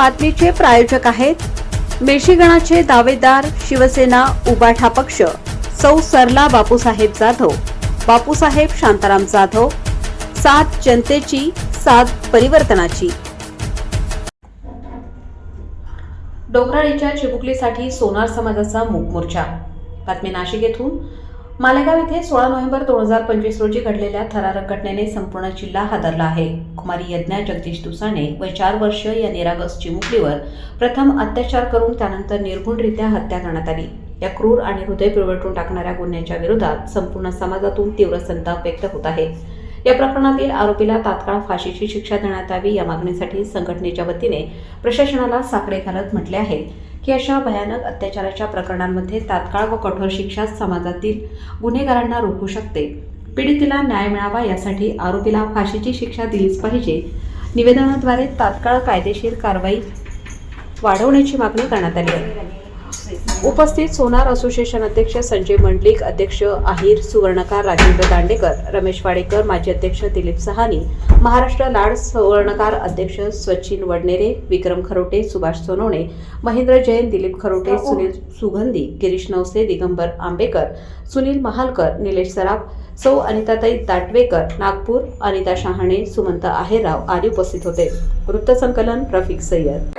बातमीचे प्रायोजक आहेत. मेशीगणाचे दावेदार शिवसेना उबाठा पक्ष. सौ सरला बापूसाहेब जाधव. बापूसाहेब शांताराम जाधव. सात जनतेची सात परिवर्तनाची. डोंगराळीच्या चिमुकलीसाठी सोनार समाजाचा मूक मोर्चा. बातमी नाशिक येथून. मालेगाव येथे सोळा नोव्हेंबर दोन हजार पंचवीस रोजी घडलेल्या थरारक घटनेने संपूर्ण जिल्हा हादरला आहे. कुमारी यज्ञा जगदीश दुसाने व चार वर्ष या निरागस चिमुकलीवर प्रथम अत्याचार करून त्यानंतर निर्गुणरित्या हत्या करण्यात आली. या क्रूर आणि हृदय पिळवटून टाकणाऱ्या गुन्ह्याच्या विरोधात संपूर्ण समाजातून तीव्र संताप व्यक्त होत आहे. या प्रकरणातील आरोपीला तात्काळ फाशीची शिक्षा देण्यात यावी या मागणीसाठी संघटनेच्या वतीने प्रशासनाला साकडे घालत म्हटले आहे. की अशा भयानक अत्याचाराच्या प्रकरणांमध्ये तात्काळ व कठोर शिक्षा समाजातील गुन्हेगारांना रोखू शकते. पीडितेला न्याय मिळावा यासाठी आरोपीला फाशीची शिक्षा दिलीच पाहिजे. निवेदनाद्वारे तात्काळ कायदेशीर कारवाई वाढवण्याची मागणी करण्यात आली आहे. उपस्थित सोनार असोसिएशन अध्यक्ष संजय मंडलिक अध्यक्ष आहिर सुवर्णकार राजेंद्र दांडेकर रमेश वाडेकर माजी अध्यक्ष दिलीप सहानी महाराष्ट्र लाड सुवर्णकार अध्यक्ष सचिन वडनेरे विक्रम खरोटे सुभाष सोनवणे महेंद्र जैन दिलीप खरोटे सुनील सुगंधी गिरीश नवसे दिगंबर आंबेकर सुनील महालकर निलेश सराफ सौ अनिताताई दाटवेकर नागपूर अनिता शहाणे सुमंत आहेरराव आदी उपस्थित होते. वृत्तसंकलन रफिक सय्यद.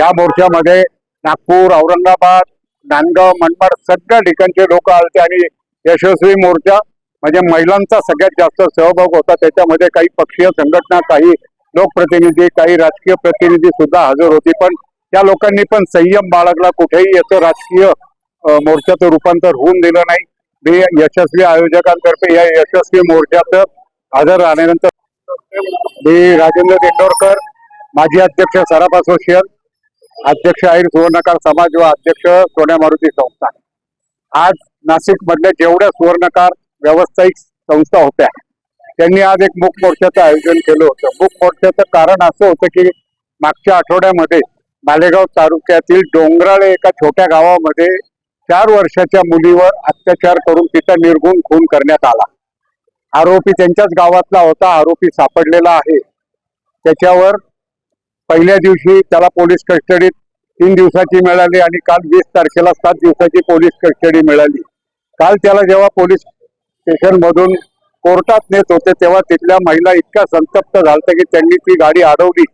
या मोर्चामध्ये नागपूर औरंगाबाद नांदगाव मनमाड सगळ्या ठिकाणचे लोक आले आणि यशस्वी मोर्चा म्हणजे महिलांचा सगळ्यात जास्त सहभाग होता. त्याच्यामध्ये काही पक्षीय संघटना काही लोकप्रतिनिधी काही राजकीय प्रतिनिधी सुद्धा हजर होती. पण त्या लोकांनी पण संयम बाळगला. कुठेही याचं राजकीय मोर्चाचं रूपांतर होऊन दिलं नाही. हे यशस्वी आयोजकांतर्फे या यशस्वी मोर्चाचं हजर राहण्यानंतर मी राजेंद्र दिंडोरकर माजी अध्यक्ष सराफ असोसिएशन अध्यक्ष आहे सुवर्णकार समाज व अध्यक्ष सोन्या मारुती संस्था. आज नाशिक मधल्या जेवढ्या सुवर्णकार व्यावसायिक संस्था होत्या त्यांनी आज एक मूक मोर्चाचं आयोजन केलं होतं. मूक मोर्चाचं कारण असं होतं की मागच्या आठवड्यामध्ये मालेगाव तालुक्यातील डोंगराळे एका छोट्या गावामध्ये चार वर्षाच्या मुलीवर अत्याचार करून तिचा निर्गुण खून करण्यात आला. आरोपी त्यांच्याच गावातला होता आरोपी सापडलेला आहे. त्याच्यावर पहिल्या दिवशी त्याला पोलीस कस्टडीत तीन दिवसाची मिळाली आणि काल वीस तारखेला सात दिवसाची पोलीस कस्टडी मिळाली. काल त्याला जेव्हा पोलीस स्टेशनमधून कोर्टात नेत होते तेव्हा तिथल्या महिला इतक्या संतप्त झालत्या की त्यांनी ती गाडी अडवली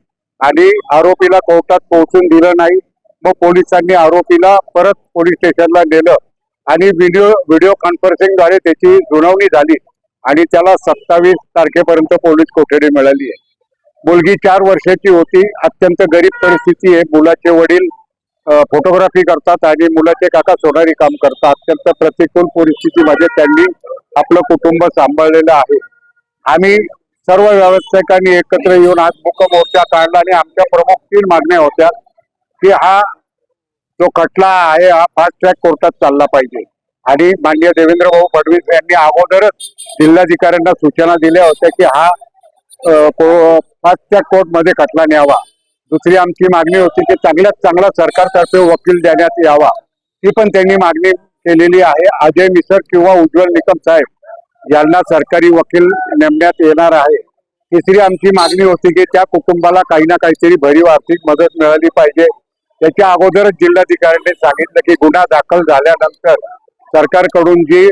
आणि आरोपीला कोर्टात पोहोचून दिलं नाही. मग पोलिसांनी आरोपीला परत पोलीस स्टेशनला नेलं आणि व्हिडिओ व्हिडिओ कॉन्फरन्सिंगद्वारे त्याची सुनावणी झाली आणि त्याला सत्तावीस तारखेपर्यंत पोलीस कोठडी मिळाली आहे. मुलगी चार वर्षाची होती. अत्यंत गरीब परिस्थिती आहे. मुलाचे वडील फोटोग्राफी करतात आणि मुलाचे काका सोनारी काम करतात. अत्यंत प्रतिकूल परिस्थितीमध्ये त्यांनी आपलं कुटुंब सांभाळलेलं आहे. आम्ही सर्व व्यावसायिकांनी एकत्र येऊन आज मुख मोर्चा काढला आणि आमच्या प्रमुख तीन मागण्या होत्या की हा जो खटला आहे हा फास्ट ट्रॅक कोर्टात चालला पाहिजे. आणि माननीय देवेंद्र भाऊ फडणवीस यांनी अगोदरच जिल्हाधिकाऱ्यांना सूचना दिल्या होत्या की हा फास्ट कोर्टमध्ये खटला न्यावा. दुसरी आमची मागणी होती की चांगल्यात चांगला सरकारतर्फे वकील देण्यात यावा. ती पण त्यांनी मागणी केलेली आहे. अजय मिसर किंवा उज्ज्वल निकम साहेब यांना सरकारी वकील नेमण्यात येणार आहे. तिसरी आमची मागणी होती की त्या कुटुंबाला काही ना काहीतरी भरीव आर्थिक मदत मिळाली पाहिजे. त्याच्या अगोदरच जिल्हाधिकाऱ्यांनी सांगितलं की गुन्हा दाखल झाल्यानंतर सरकारकडून जी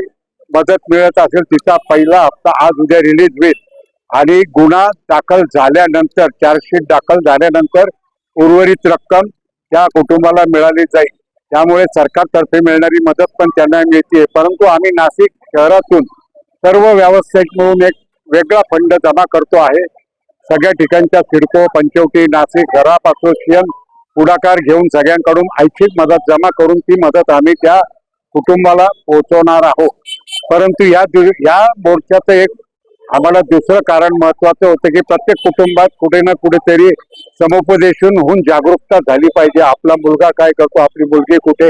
मदत मिळत असेल तिचा पहिला हप्ता आज उद्या रिलीज होईल. आणि गुन्हा दाखल झाल्यानंतर चार्जशीट दाखल झाल्यानंतर उर्वरित रक्कम त्या कुटुंबाला मिळाली जाईल. त्यामुळे सरकारतर्फे मिळणारी मदत पण त्यांना मिळते. परंतु आम्ही नाशिक शहरातून सर्व व्यावसायिक मिळून एक वेगळा फंड जमा करतो आहे. सगळ्या ठिकाणच्या सिडको पंचवटी नाशिक घराप असोसिएशन पुढाकार घेऊन सगळ्यांकडून ऐच्छिक मदत जमा करून ती मदत आम्ही त्या कुटुंबाला पोहोचवणार आहोत. परंतु या दिव- या मोर्चाचं एक आम्हाला दुसरं कारण महत्वाचं होतं की प्रत्येक कुटुंबात कुठे ना कुठेतरी समुपदेशून होऊन जागरूकता झाली पाहिजे. आपला मुलगा काय करतो आपली मुलगी कुठे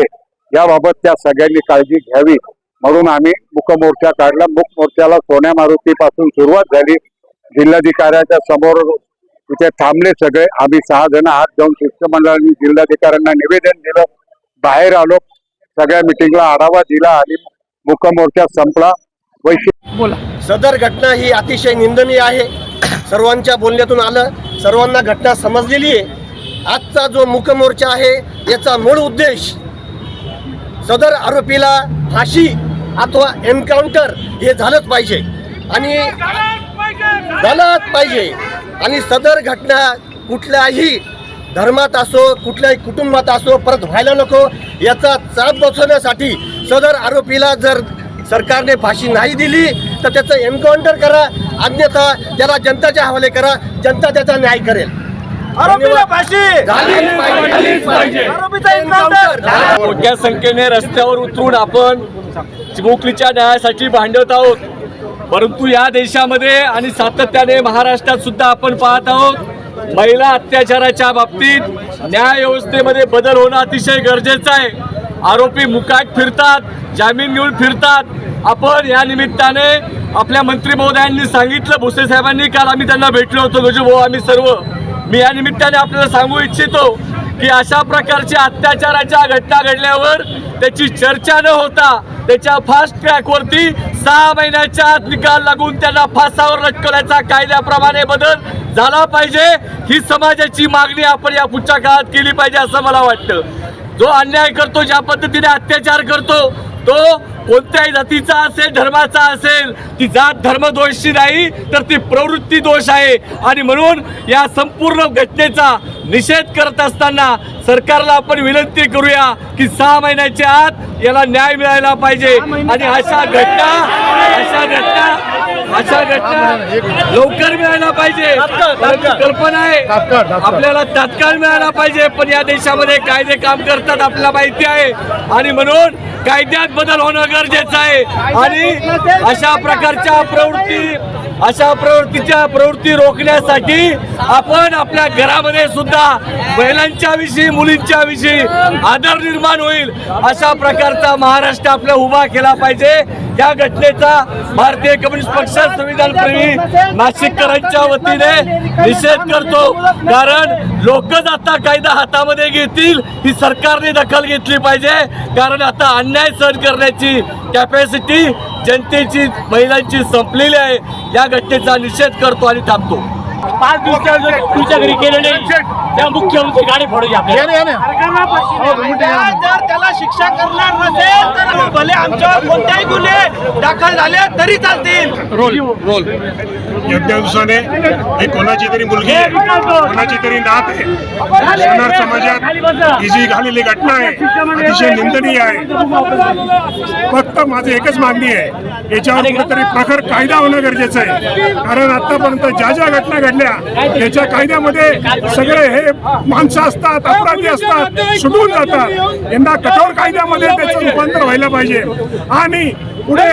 याबाबत त्या सगळ्यांनी काळजी घ्यावी. म्हणून आम्ही मुखमोर्चा काढला. मुखमोर्चाला सोन्या मारुतीपासून सुरुवात झाली. जिल्हाधिकाऱ्याच्या समोर तिथे थांबले सगळे. आम्ही सहा जण आत जाऊन शिष्टमंडळाने जिल्हाधिकाऱ्यांना निवेदन दिलं. बाहेर आलो. सगळ्या मिटिंगला आढावा दिला आणि मुखमोर्चा संपला. वैशिष्ट्य बोला. सदर घटना ही अतिशय निंदनीय आहे. सर्वांच्या बोलण्यातून आलं. सर्वांना घटना समजलेली आहे. आजचा जो मुकमोर्चा आहे याचा मूळ उद्देश सदर आरोपीला फाशी अथवा एन्काउंटर हे झालंच पाहिजे. आणि झालंच पाहिजे. आणि सदर घटना कुठल्याही धर्मात असो कुठल्याही कुटुंबात असो परत व्हायला नको. याचा चाप बसवण्यासाठी सदर आरोपीला जर सरकारने फाशी नाही दिली तर त्याचं एन्काउंटर करा अन्यथा त्याला जनताच्या हवाले करा जनता त्याचा न्याय करेल. आरोपीला फाशी! झालीच पाहिजे, झालीच पाहिजे. आरोपीचा एन्काउंटर! झाला- मोठ्या संख्येने रस्त्यावर उतरून आपण चिमुकलीच्या न्यायासाठी भांडत आहोत. परंतु या देशामध्ये आणि सातत्याने महाराष्ट्रात सुद्धा आपण पाहत आहोत महिला अत्याचाराच्या बाबतीत न्याय व्यवस्थेमध्ये बदल होणं अतिशय गरजेचं आहे. आरोपी मुकाट फिरतात जामीन घेऊन फिरतात. आपण या निमित्ताने आपल्या मंत्री महोदयांनी सांगितलं भुसे साहेबांनी काल आम्ही त्यांना भेटलो होतो गजूभाऊ आम्ही सर्व. मी या निमित्ताने आपल्याला सांगू इच्छितो की अशा प्रकारच्या अत्याचाराच्या घटना घडल्यावर त्याची चर्चा न होता त्याच्या फास्ट ट्रॅकवरती सहा महिन्याच्या आत निकाल लागून त्यांना फासावर लटकवण्याचा कायद्याप्रमाणे बदल झाला पाहिजे. ही समाजाची मागणी आपण या पुढच्या काळात केली पाहिजे असं मला वाटतं. जो अन्याय करतो ज्या पद्धतीने अत्याचार करतो तो कोणत्याही जातीचा असेल धर्माचा असेल ती जात धर्म दोषी नाही तर ती प्रवृत्ती दोष आहे. आणि म्हणून या संपूर्ण घटनेचा निषेध करत असताना सरकारला आपण विनंती करूया की सहा महिन्याच्या आत याला न्याय मिळायला पाहिजे. आणि अशा घटना अशा घटना अशा घटना लवकर मिळायला पाहिजे. कल्पना आहे आपल्याला तात्काळ मिळायला पाहिजे पण या देशामध्ये कायदे काम करतात आपल्याला माहिती आहे. आणि म्हणून कायद्यात बदल होणं गरजेचं आहे. आणि अशा प्रकारच्या प्रवृत्ती अशा प्रवृत्तीच्या प्रवृत्ती रोखण्यासाठी आपण आपल्या घरामध्ये सुद्धा महिलांच्या विषयी मुलींच्या विषयी आदर निर्माण होईल अशा प्रकारचा महाराष्ट्र आपला उभा केला पाहिजे. या घटनेचा भारतीय कम्युनिस्ट पक्ष संविधान प्रेमी नाशिककरांच्या वतीने निषेध करतो. कारण लोकच आता कायदा हातामध्ये घेतील ही सरकारने दखल घेतली पाहिजे. कारण आता अन्याय सहन करण्याची कॅपॅसिटी जनतेची महिलांची संपलेली आहे. या घटनेचा निषेध करतो आणि थांबतो. पाच दिवसाच्या तुमच्या घरी केले नाही त्या मुख्यमंत्री गाडी फोडायची आपल्याला. जर त्याला शिक्षा करणार नसेल तर भले आमच्यावर कोणत्याही गुन्हे दाखल झाले तरी चालतील. योग्य दिवसाने ही कोणाची तरी मुलगी आहे. कोणाची तरी नात आहे. समाजात ही जी झालेली घटना आहे अतिशय निंदनीय आहे. फक्त माझी एकच मागणी आहे. याच्यावर कुठेतरी प्रखर कायदा होणं गरजेचं आहे. कारण आतापर्यंत ज्या ज्या घटना घडल्या त्याच्या कायद्यामध्ये सगळे हे माणसं असतात अपराधी असतात सुटून जातात. यंदा कठोर कायद्यामध्ये त्याचं रूपांतर व्हायला पाहिजे. आणि पुढे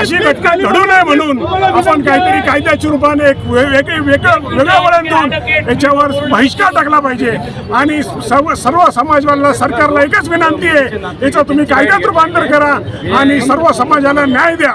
अशी घटना घडू नये म्हणून आपण काहीतरी कायद्याच्या रूपाने एक वेगळे वेगळं वेगळं वळण देऊन याच्यावर बहिष्कार टाकला पाहिजे. आणि सर्व सर्व समाजवाला सरकारला एकच विनंती आहे याचं तुम्ही कायद्यात रूपांतर करा आणि सर्व समाजाला न्याय द्या.